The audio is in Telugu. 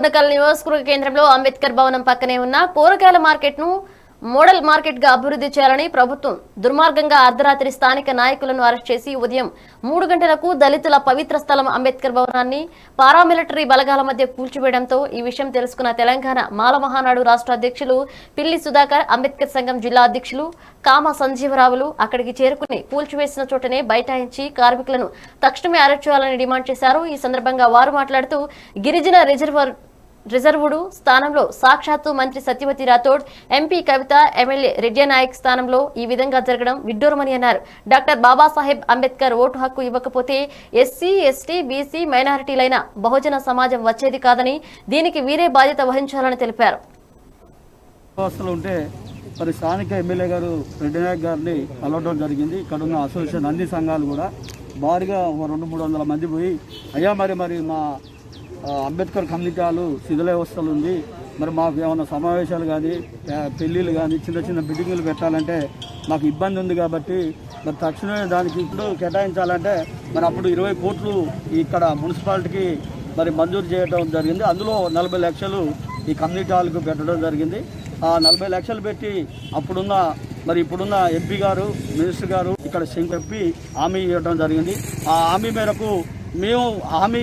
కొనకల్ నియోజకవర్గ కేంద్రంలో అంబేద్కర్ భవనం పక్కనే ఉన్న కూరగాయల మార్కెట్ను మోడల్ మార్కెట్గా అభివృద్ధి చేయాలని ప్రభుత్వం దుర్మార్గంగా అర్ధరాత్రి స్థానిక నాయకులను అరెస్ట్ చేసి ఉదయం మూడు గంటలకు దళితుల పవిత్ర స్థలం అంబేద్కర్ భవనాన్ని పారామిలిటరీ బలగాల మధ్య కూల్చివేయడంతో ఈ విషయం తెలుసుకున్న తెలంగాణ మాల మహానాడు రాష్ట్ర అధ్యక్షులు పిల్లి సుధాకర్ అంబేద్కర్ సంఘం జిల్లా అధ్యక్షులు కామ సంజీవరావులు అక్కడికి చేరుకుని కూల్చివేసిన చోటనే బైఠాయించి కార్మికులను తక్షణమే అరెస్ట్ చేయాలని డిమాండ్ చేశారు. ఈ సందర్భంగా వారు మాట్లాడుతూ గిరిజన రిజర్వర్ రిజర్వుడు స్థానంలో సాక్షాత్తు మంత్రి సత్యవతి రాథోడ్ ఎంపీ కవిత ఎమ్మెల్యే రెడ్డి నాయక్ స్థానంలో ఈ విధంగా జరగడం విడ్డూరమని అన్నారు. డాక్టర్ బాబాసాహెబ్ అంబేద్కర్ ఓటు హక్కు ఇవ్వకపోతే ఎస్సీ ఎస్టీ బీసీ మైనారిటీలైన బహుజన సమాజం వచ్చేది కాదని దీనికి వీరే బాధ్యత వహించాలని తెలిపారు. ఉంటే మరి స్థానిక ఎమ్మెల్యే గారు రెడ్డి నాయక్ గారిని కలవడం జరిగింది. ఇక్కడ ఉన్న అసోసియేషన్ అన్ని సంఘాలు కూడా భారీగా ఒక రెండు మూడు వందల మంది పోయి అయ్యా మరి మరి మా అంబేద్కర్ కమ్యూనిటీ హాలు శిథిల వ్యవస్థలు ఉంది మరి మాకు ఏమైనా సమావేశాలు కానీ పెళ్ళిళ్ళు కానీ చిన్న చిన్న బిల్డింగులు పెట్టాలంటే మాకు ఇబ్బంది ఉంది కాబట్టి మరి తక్షణమే దానికి ఇప్పుడు కేటాయించాలంటే మరి అప్పుడు ఇరవై కోట్లు ఇక్కడ మున్సిపాలిటీకి మరి మంజూరు చేయడం జరిగింది. అందులో నలభై లక్షలు ఈ కమ్యూనిటీ హాల్కు పెట్టడం జరిగింది. ఆ నలభై లక్షలు పెట్టి అప్పుడున్న మరి ఇప్పుడున్న ఎంపీ గారు మినిస్టర్ గారు ఇక్కడ చెప్పి హామీ ఇవ్వడం జరిగింది. ఆ హామీ మేరకు మేము హామీ